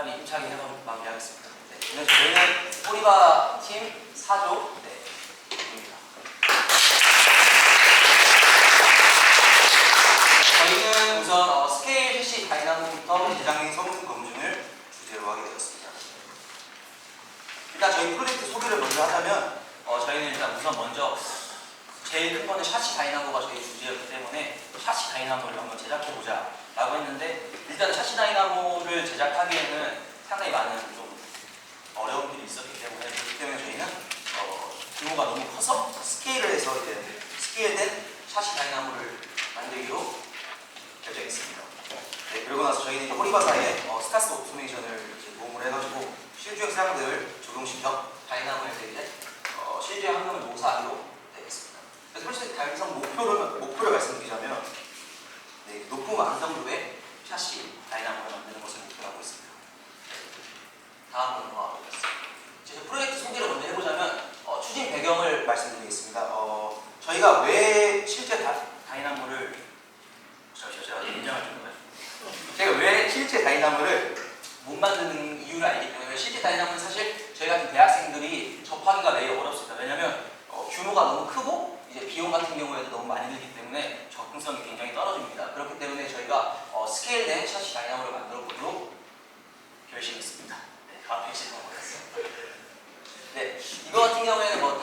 빨리 힘차게 해서 마무리하겠습니다. 네, 오늘 저희는 꼬리바 팀 4조 네, 입니다. 저희는 우선 어, 스케일 캐시 다이나모부터 대장행 성능 검증을 주제로 하게 되었습니다. 일단 저희 프로젝트 소개를 먼저 하자면 어, 저희는 일단 우선 먼저 제일 큰 거는 샤시 다이나모가 저희 주제였기 때문에 샤시 다이나모를 한번 제작해보자 라고 했는데 일단 샤시 다이나모를 제작하기에는 상당히 많은 좀 어려움들이 있었기 때문에 그렇기 때문에 저희는 어, 규모가 너무 커서 스케일을 해서 이제 스케일된 샤시 다이나모를 만들기로 결정했습니다. 네, 그러고 나서 저희는 이제 호리바사에 어, 스타스 오토메이션을 이제 도움을 해가지고 실주행 사항들을 적용시켜 다이나모에서 이제 어, 실주행 환경을 모사하기로 되겠습니다. 그래서 솔직히 달성 목표를 목표를 말씀드리자면 네, 높은 완성도의 샤시 다이나모를 만드는 것을 목표로 하고 있습니다. 다음으로 넘어가겠습니다. 이제 프로젝트 소개를 먼저 해보자면 어, 추진 배경을 말씀드리겠습니다. 어, 저희가 왜 실제 다, 다이나모를 저, 저, 제가 인정할 정도면 제가 왜 실제 다이나모를 못 만드는 이유를 알기 때문에 실제 다이나모는 사실 저희 같은 대학생들이 접하기가 매우 어렵습니다. 왜냐하면 어, 규모가 너무 크고 이제 비용 같은 경우에도 너무 많이 들기 때문에 접근성이 굉장히 떨어집니다. 그렇기 때문에 저희가 어, 스케일된 샤시 다이나모를 만들어 보도록 결심했습니다. 네, 다음 페이지 넘어가겠습니다. 네, 이거 같은 경우에는 뭐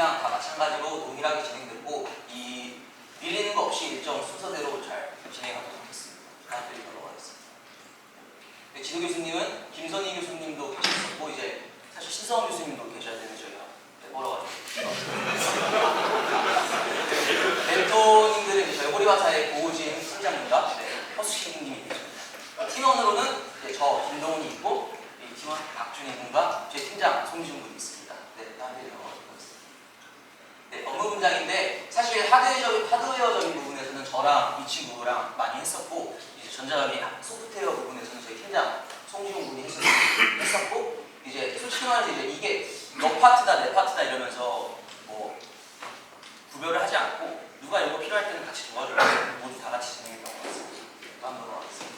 팀이랑 다 마찬가지로 동일하게 진행됐고 이 밀리는 거 없이 일정 순서대로 잘 진행하도록 하겠습니다. 페이지 넘어가겠습니다. 네, 진우 교수님은 김선희 교수님도 계셨었고 이제 사실 신성원 교수님도 계셔야 되는 저희가 네, 멀어가지고 멘토님들은 저희 호리바사의 고우진 팀장님과 네, 허수신님이 계십니다. 팀원으로는 이제 저 김동훈이 있고 이 팀원 박준희 군과 제 팀장 송지훈 군이 있습니다. 네, 다음 페이지 넘어가겠습니다. 네, 업무 분장인데 사실 하드웨어적, 하드웨어적인 부분에서는 저랑 이 친구랑 많이 했었고 이제 전자적인 소프트웨어 부분에서는 저희 팀장 송지훈 군이 했었, 했었고 이제 솔직히 말해서 이제 이게 너 파트다 내 파트다 이러면서 뭐 구별을 하지 않고 누가 이거 필요할 때는 같이 도와줘서 모두 다 같이 진행했던 것 같습니다. 다음 넘어가겠습니다.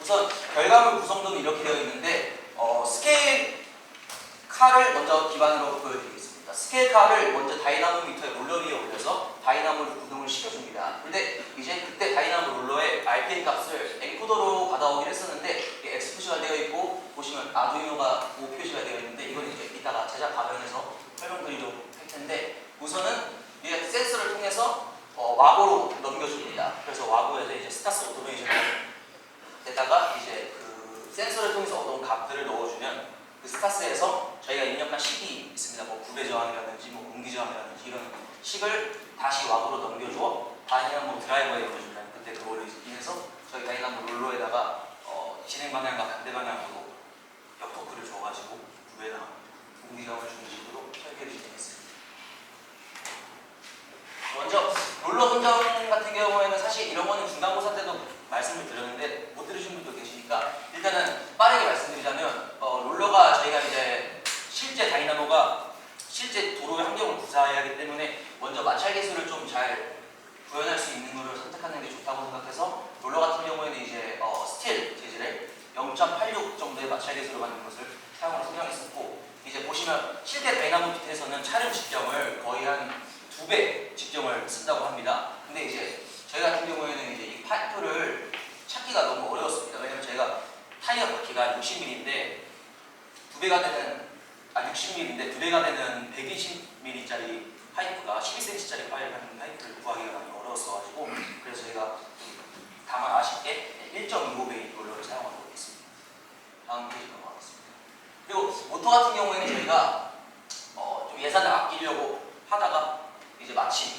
우선 결과물 구성도는 이렇게 되어 있는데 어, 스케일 칼을 먼저 기반으로 보여드리겠습니다. 스케일 칼을 먼저 다이나모 미터의 롤러 위에 올려서 다이나모를 구동을 시켜줍니다. 근데 이제 그때 다이나모 롤러의 RPM 값을 엔코더로 받아오긴 했었는데 X 표시가 되어 있고 보시면 아두이노가 O 표시가 되어 있는데 이건 이제 이따가 제작 화면에서 설명드리도록 할 텐데 우선은 이게 센서를 통해서 어, 와고로 넘겨줍니다. 그래서 와고에서 이제 스타스 오토메이션을 에다가 이제 그 센서를 통해서 어떤 값들을 넣어주면 그 스타스에서 저희가 입력한 식이 있습니다. 뭐 구배 저항이라든지 뭐 공기 저항이라든지 이런 식을 다시 와구로 넘겨줘 다이나모 드라이버에 넣어주면 그때 그거를 인해서 저희 다이나모 롤러에다가 어, 진행 방향과 반대 방향으로 역토크를 줘가지고 구배나 공기 저항을 주는 식으로 설계를 진행했습니다. 먼저 롤러 선정 같은 경우에는 사실 이런 거는 중간고사 때도 말씀을 드렸는데 못 들으신 분도 계시니까 일단은 빠르게 말씀드리자면 어, 롤러가 저희가 이제 실제 다이나모가 실제 도로의 환경을 구사해야 하기 때문에 먼저 마찰 계수를 좀 잘 구현할 수 있는 거를 선택하는 게 좋다고 생각해서 롤러 같은 경우에는 이제 어, 스틸 재질의 0.86 정도의 마찰 계수를 받는 것을 사용을 선정했었고 이제 보시면 실제 다이나모 밑에서는 촬영 직경을 거의 한 두 배 직경을 쓴다고 합니다. 근데 이제 저희 같은 경우에는 이제 이 파이프를 찾기가 너무 어려웠습니다. 왜냐면 저희가 타이어 바퀴가 60mm인데 두 배가 되는 아 60mm인데 두 배가 되는 120mm짜리 파이프가 12cm짜리 파이프를 파이프를 구하기가 많이 어려웠어가지고 그래서 저희가 좀 다만 아쉽게 1.25배 롤러를 사용하도록 했습니다. 다음 페이지 넘어가겠습니다. 그리고 모터 같은 경우에는 저희가 어, 좀 예산을 아끼려고 하다가 이제 마침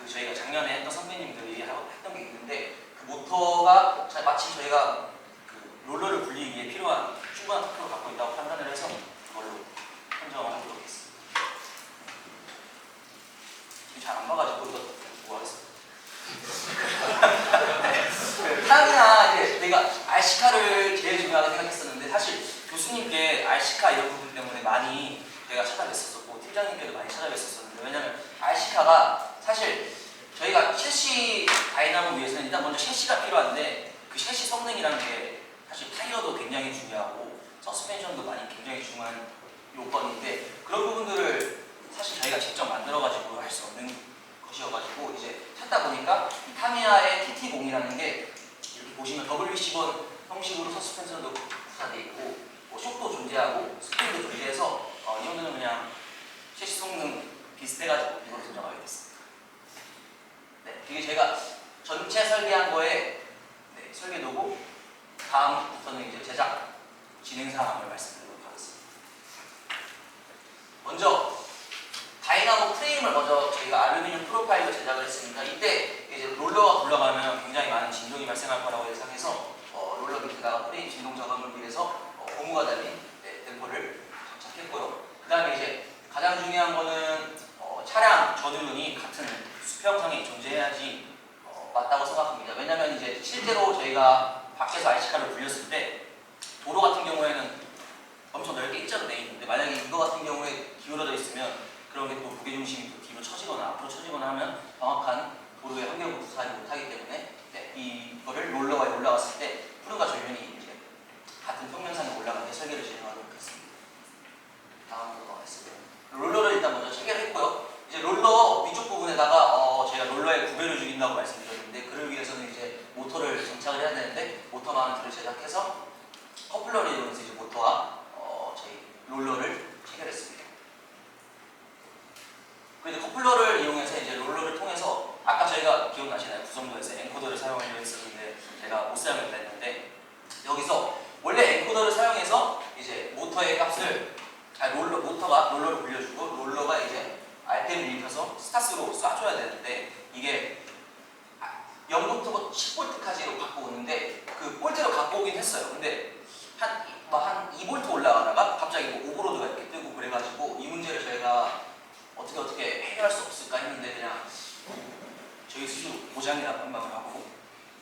그 저희가 작년에 했던 선배님들이 하- 했던 게 있는데 그 모터가 자- 마침 저희가 그 롤러를 굴리기 위해 필요한 충분한 토크를 갖고 있다고 판단을 해서 그걸로 선정을 하도록 했습니다. 지금 잘 안 봐가지고 이거 뭐 하겠습니다. 그 타이나 이제 내가 RC카를 제일 중요하게 생각했었는데 사실 교수님께 RC카 이런 부분 때문에 많이 제가 찾아뵀었었고 팀장님께도 많이 찾아뵀었었는데 왜냐면 RC카가 사실 셰시가 필요한데 그 셰시 성능이라는 게 사실 타이어도 굉장히 중요하고 서스펜션도 많이 굉장히 중요한 요건인데 그런 부분들을 사실 저희가 직접 만들어가지고 할 수 없는 것이어가지고 이제 찾다 보니까 이 타미야의 TT0이라는 게 이렇게 보시면 WC1 형식으로 서스펜션도 구사되어 있고 뭐 숍도 존재하고 스프링도 존재해서 어, 이 정도는 그냥 셰시 성능 비슷해가지고 이걸 선정하게 됐습니다. 네, 이게 제가 전체 설계한 거에 네, 설계도고 다음부터는 이제 제작 진행 사항을 말씀드리도록 하겠습니다. 먼저 다이나모 프레임을 먼저 저희가 알루미늄 프로파일로 제작을 했으니까 이때 이제 롤러가 굴러가면 굉장히 많은 진동이 발생할 거라고 예상해서 어, 롤러 밑에다가 프레임 진동 저감을 위해서 어, 고무가 달린 네, 댐퍼를 장착했고요. 그 다음에 이제 가장 중요한 거는 어, 차량 저드륜이 같은 수평상에 존재해야지 어, 맞다고 생각합니다. 왜냐면 이제 실제로 저희가 밖에서 RC카를 굴렸을 때 도로 같은 경우에는 엄청 넓게 일자로 돼 있는데 만약에 이거 같은 경우에 기울어져 있으면 그런 게 또 무게중심이 또 뒤로 처지거나 앞으로 처지거나 하면 정확한 도로의 환경을 구사하지 못하기 때문에 네, 이거를 롤러가 올라갔을 때 푸른과 전륜이 이제 같은 평면상에 올라가게 설계를 진행하도록 했습니다. 다음으로 넘어가겠습니다. 롤러를 일단 먼저 체결을 했고요. 이제 롤러 위쪽 부분에다가 어, 저희가 롤러에 구배를 죽인다고 말씀드렸는데 그를 위해서는 이제 모터를 장착을 해야 되는데 모터 마운트를 제작해서 커플러를 이용해서 이제 모터와 어, 저희 롤러를 체결했습니다. 이제 커플러를 이용해서 이제 롤러를 통해서 아까 저희가 기억나시나요? 구성도에서 엔코더를 사용하려고 했었는데 제가 못 사용했다 했는데 여기서 원래 엔코더를 사용해서 이제 모터의 값을 아 롤러 모터가 롤러를 굴려주고 롤러가 이제 RPM을 입혀서 스타스로 쏴줘야 되는데 이게 0부터 10볼트까지로 갖고 오는데 그 볼트로 갖고 오긴 했어요. 근데 한, 뭐한 2볼트 올라가다가 갑자기 뭐 오버로드가 이렇게 뜨고 그래가지고 이 문제를 저희가 어떻게 어떻게 해결할 수 없을까 했는데 그냥 저희 스스로 고장이라고 판단을 하고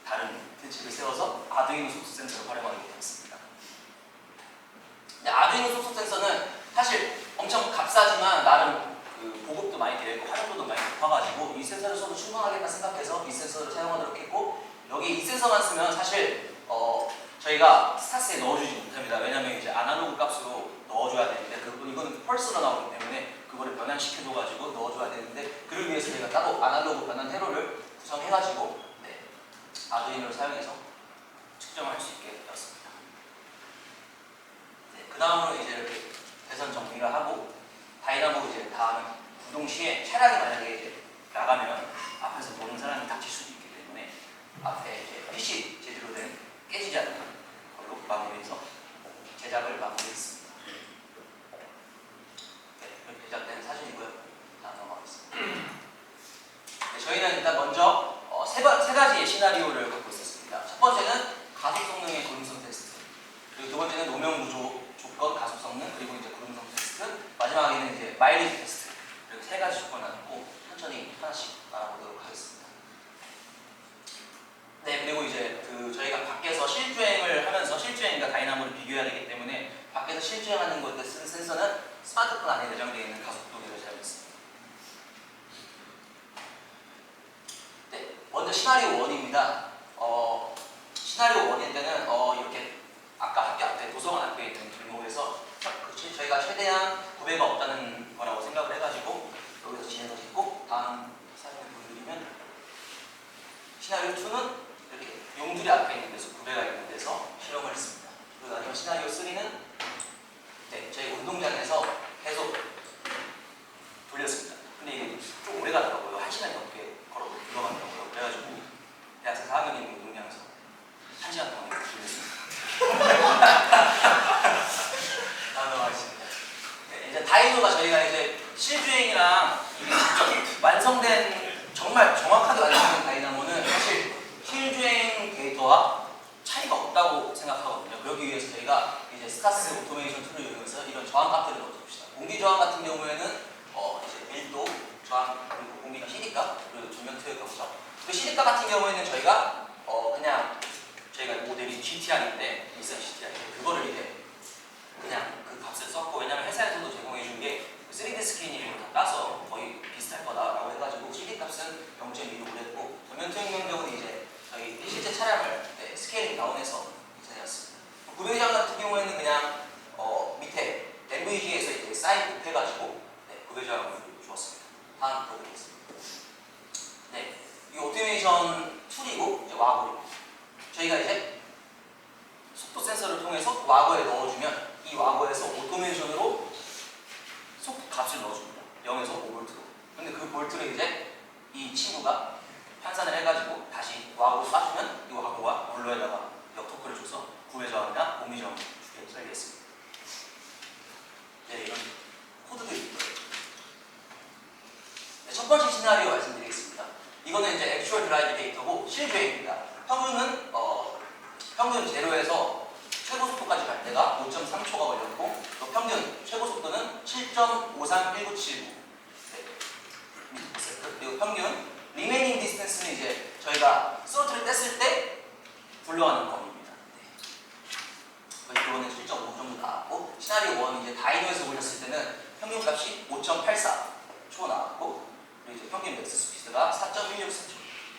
다른 대책을 세워서 아두이노 소스 센서를 활용하게 되었습니다. 근데 아두이노 소스 센서는 사실 엄청 값싸지만 나름 그 보급도 많이 되어 있고 활용도도 많이 높아가지고 이 센서를 써도 충분하겠다 생각해서 이 센서를 사용하도록 했고 여기 이 센서만 쓰면 사실 어 저희가 스타스에 넣어주지 못합니다. 왜냐면 이제 아날로그 값으로 넣어줘야 되는데 그 이거는 펄스로 나오기 때문에 그거를 변환시켜줘가지고 넣어줘야 되는데 그를 위해서 저희가 따로 아날로그 변환 회로를 구성해가지고 네, 아두이노를 사용해서 측정할 수 있게 되었습니다. 네, 그 다음으로 이제 이렇게 대선 정리를 하고 다이나모 이제 다음 구동 시에 차량이 만약에 이제 나가면 앞에서 보는 사람이 다칠 수도 있기 때문에 앞에 이제 PC 재질로 된 깨지지 않는 걸로 마무리해서 제작을 마무리했습니다. 네, 이렇게 제작된 사진이고요. 다음 넘어가겠습니다. 네, 저희는 일단 먼저 어, 세, 가지의 시나리오를 갖고 있었습니다. 첫 번째는 가속 성능의 고름성 테스트. 그리고 두 번째는 노면 구조 조건 가속 성능 그리고 이제 고름성 테스트. 마지막에는 이제 마일리지 테스트. 이렇게 세 가지 조건을 갖고 천천히 하나씩 알아보도록 하겠습니다. 네 그리고 이제 그 저희가 밖에서 실주행을 하면서 실주행과 다이나모를 비교해야 되기 때문에 밖에서 실주행하는 것에 쓰는 센서는 스마트폰 안에 내장되어 있는 가속도계를 사용했습니다. 네, 먼저 시나리오 1입니다. 어, 시나리오 1일 때는 어, 이렇게 아까 학교 앞에 도서관 앞에 있는 길목에서 그 저- 저희가 최대한 구배가 없다는 거라고 생각을 해가지고 여기서 진행을 했고 다음 사진을 보여드리면 시나리오 2는 이렇게 용두리 앞에 있는 데서 구배가 있는 데서 실험을 했습니다. 그리고 나중에 시나리오 3는 그 시집가 같은 경우에는 저희가 어 그냥 저희가 모델이 GTR인데 일산 GTR인데 그거를 이제 그냥 그 값을 썼고 왜냐면 회사에서도 제공해준 게 그 3D 스캔이를 다 따서 거의 비슷할 거다라고 해가지고 CD 값은 0.2로 그랬고 전면투 같은 경우는 이제 저희 실제 차량을 네, 스케일링 다운해서 제작했습니다. 구매장 같은 경우에는 그냥 어, 밑에 MVG에서 이제 사이드 해가지고 네, 구매장을 주었습니다. 다음 보겠습니다. 네. 이게 오토메이션 툴이고 이제 와글입니다. 저희가 이제 속도 센서를 통해서 와거에 넣어주면 이 와거에서 오토메이션으로 속도 값을 넣어줍니다. 0에서 5볼트로. 근데 그 볼트를 이제 이 친구가 환산을 해가지고 다시 와거로 쏴주면 이 와거가 원로에다가 역토크를 줘서 구해저항이나 공미저항 주게 살리겠습니다. 네, 이런 코드도 있고요. 네, 첫 번째 시나리오 말씀드리겠습니다. 이거는 이제 액츄얼 드라이브 데이터고 실주행입니다. 평균은 어, 평균 제로에서 최고 속도까지 갈 때가 5.3초가 걸렸고 또 평균 최고 속도는 7.531979 네. 그리고 평균 리메이닝 디스턴스는 이제 저희가 스로틀을 뗐을 때 굴러가는 범위입니다. 네. 그거는 7.5 정도 나왔고 시나리오 1 이제 다이노에서 올렸을 때는 평균 값이 5.84초 나왔고 그리고 이제 평균 맥스 스피드가 4.16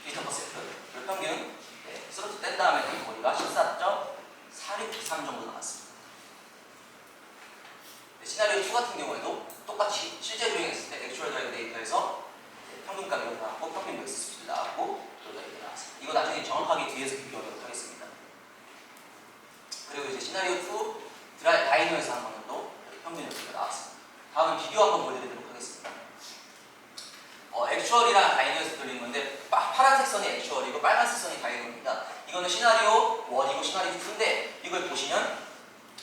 피터. 퍼센트 그리고 평균 네, 스로틀 뗀 다음에 그 거리가 14.4693 정도 나왔습니다. 네, 시나리오 2 같은 경우에도 똑같이 실제 주행했을 때 액츄얼 드라이브 데이터에서 네, 평균값이 이렇게 나왔고 평균 맥스 스피드 나왔고 그러다 이렇게 나왔습니다. 이거 나중에 정확하게 뒤에서 비교하도록 하겠습니다. 그리고 이제 시나리오 2 드라이 다이노에서 한 거는 또 평균 이렇게 나왔습니다. 다음은 비교 한번 보여드리도록 하겠습니다. 어, 액츄얼이랑 다이노에서 돌린 건데 파, 파란색 선이 액츄얼이고 빨간색 선이 다 이거는 시나리오 1이고 시나리오 2인데 이걸 보시면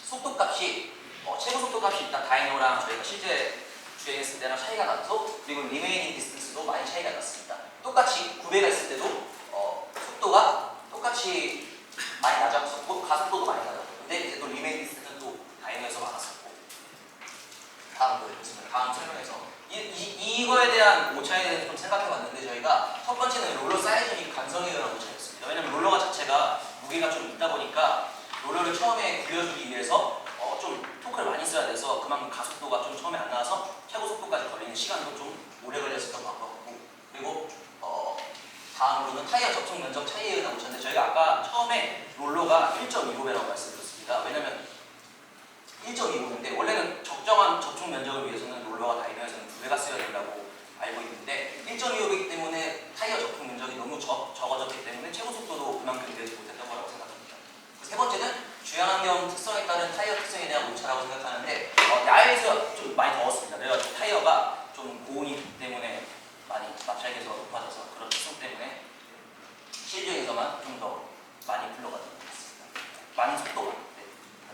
속도값이 어, 최고 속도값이 일단 다이노랑 저희가 실제 주행했을 때랑 차이가 나서 그리고 리메이닝 디스턴스도 많이 차이가 났습니다. 똑같이 900가 있을 때도 어, 속도가 똑같이 많이 낮았었고 가속도도 많이 낮았고 근데 이제 또 리메이닝 디스턴스는 또 다이노에서 많았었고 다음 보여드리겠습니다. 다음 설명에서 이, 이, 이거에 대한 오차에 대해서 좀 생각해 봤는데 저희가 첫 번째는 롤러 사이즈 및 간성에 대한 오차였습니다. 왜냐면 롤러가 자체가 무게가 좀 있다 보니까 롤러를 처음에 굴려주기 위해서 어, 좀 토크를 많이 써야 돼서 그만큼 가속도가 좀 처음에 안 나와서 최고 속도까지 걸리는 시간도 좀 오래 걸렸었던 것 같고 그리고 어, 다음으로는 타이어 접촉 면적 차이에 대한 오차인데 저희가 아까 처음에 롤러가 1.25배라고 말씀드렸습니다. 왜냐면 1.25인데 원래는 적정한 면적을 위해서는 롤러가 다이너에서는 두 배가 쓰여야 된다고 알고 있는데 1.25배이기 때문에 타이어 접촉 면적이 너무 적, 적어졌기 때문에 최고 속도도 그만큼 되지 못했던 거라고 생각합니다. 그세 번째는 주행 환경 특성에 따른 타이어 특성에 대한 오차라고 생각하는데 어, 야외에서 좀 많이 더웠습니다. 그래가지고 타이어가 좀 고온이기 때문에 많이 마찰계가 높아져서 그런 특성 때문에 실주행에서만 좀 더 많이 불러가는 것 같습니다. 많은 속도가 네,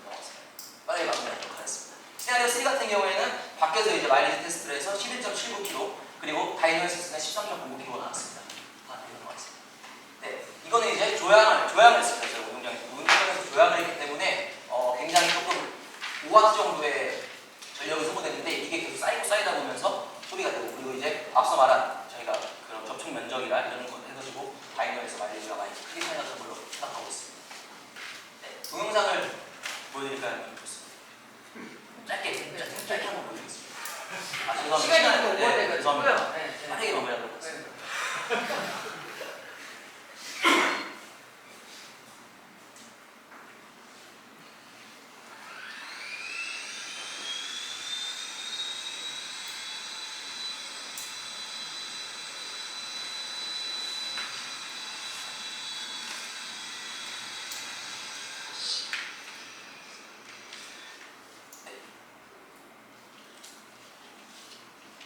같습니다. 빨리 마무리하도록 하겠습니다. 시나리오 3 같은 경우에는 밖에서 이제 마일리지 테스트를 해서 11.79km 그리고 다이노에서 13.09km 나왔습니다. 아, 이런 것 같습니다. 네, 이거는 이제 조향을 조향을 했습니다. 운동장에서 조향을 했기 때문에 어, 굉장히 조금 5와트 정도의 전력이 소모되는데 이게 계속 쌓이고 쌓이다 보면서 소리가 되고 그리고 이제 앞서 말한 저희가 그런 접촉 면적이나 이런 것 해가지고 다이노에서 마일리지가 많이 크게 차이 났던 걸로 생각하고 있습니다. 네, 동영상을 보여드릴까요? 좋습니다. 짧게 짧게 짧게 한번 보여드리겠습니다. 아 죄송합니다. 시간이 시간이- 너무 네, 오래돼가지고요. 죄송합니다. 네, 네. 빠르게 마무리하도록 하겠습니다.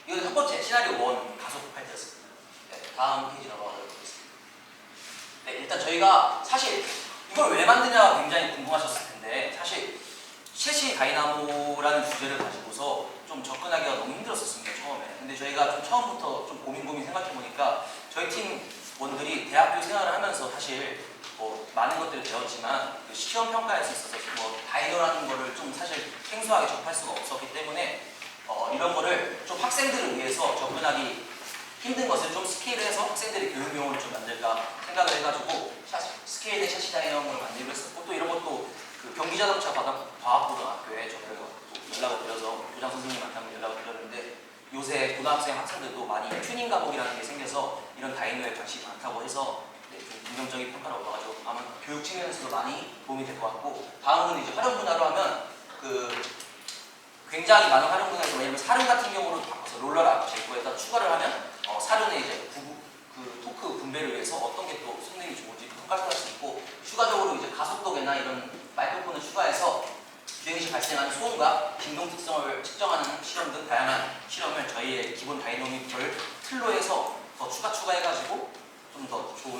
이건 첫 번째 시나리오 1 가속할 때였습니다. 네, 다음 페이지 넘어가도록 하겠습니다. 네, 일단 저희가 사실 이걸 왜 만드냐가 굉장히 궁금하셨을 텐데 사실 셋이 다이나모라는 주제를 가지고서 좀 접근하기가 너무 힘들었었습니다 처음에. 근데 저희가 좀 처음부터 좀 고민 고민 생각해 보니까 저희 팀 원들이 대학교 생활을 하면서 사실 뭐 많은 것들을 배웠지만 그 시험 평가에 있어서 뭐 다이너라는 거를 좀 사실 생소하게 접할 수가 없었기 때문에 어, 이런 거를 좀 학생들을 위해서 접근하기 힘든 것을 좀 스케일해서 학생들이 교육용으로 좀 만들까 생각을 해가지고 샤- 스케일의 샤시 다이너를 만들고 했었고 또 이런 것도 그 경기자동차 과학- 과학고등학교에 저희가 또 연락을 드려서 교장 선생님한테 연락을 드렸는데 요새 고등학생 학생들도 많이 튜닝 과목이라는 게 생겨서 이런 다이너에 관심이 많다고 해서 네, 좀 긍정적인 평가를 얻어가지고 아마 교육 측면에서도 많이 도움이 될 것 같고 다음은 이제 활용 분야로 하면 그 굉장히 많은 활용 분야에서 들면 사륜 같은 경우로 바꿔서 롤러를 제거에다 추가를 하면 어, 사륜의 이제 부, 그 토크 분배를 위해서 어떤 게 또 성능이 좋은지 평가를 할수 있고 추가적으로 이제 가속도계나 이런 마이크로폰을 추가해서 주행 시 발생하는 소음과 진동 특성을 측정하는 실험 등 다양한 실험을 저희의 기본 다이노믹을 틀로 해서 더 추가 추가해가지고 좀 더 좋은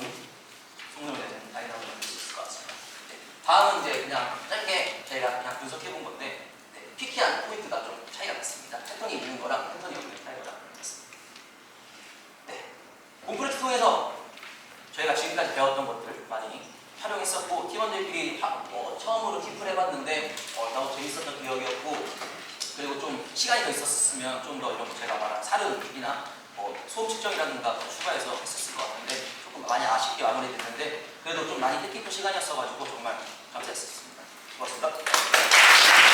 성능을 내는 다이나믹을 만들 수 있을 것 같습니다. 네. 다음은 이제 그냥 짧게 저희가 그냥 분석해 본 건데 네, 피키한 포인트가 좀 차이가 났습니다. 패턴이 있는 거랑 패턴이 없는 차이가 났습니다. 네. 공프레트 통해서 저희가 지금까지 배웠던 것들 많이 활용했었고 팀원들끼리 하- 어, 처음으로 팁을 해봤는데 어, 너무 재밌었던 기억이었고 그리고 좀 시간이 더 있었으면 좀 더 이런 거 제가 말한 사료이나 뭐 소음 측정이라든가 더 추가해서 했었을 것 같은데 조금 많이 아쉽게 마무리됐는데 그래도 좀 많이 뜻깊은 시간이었어가지고 정말 감사했었습니다. 고맙습니다.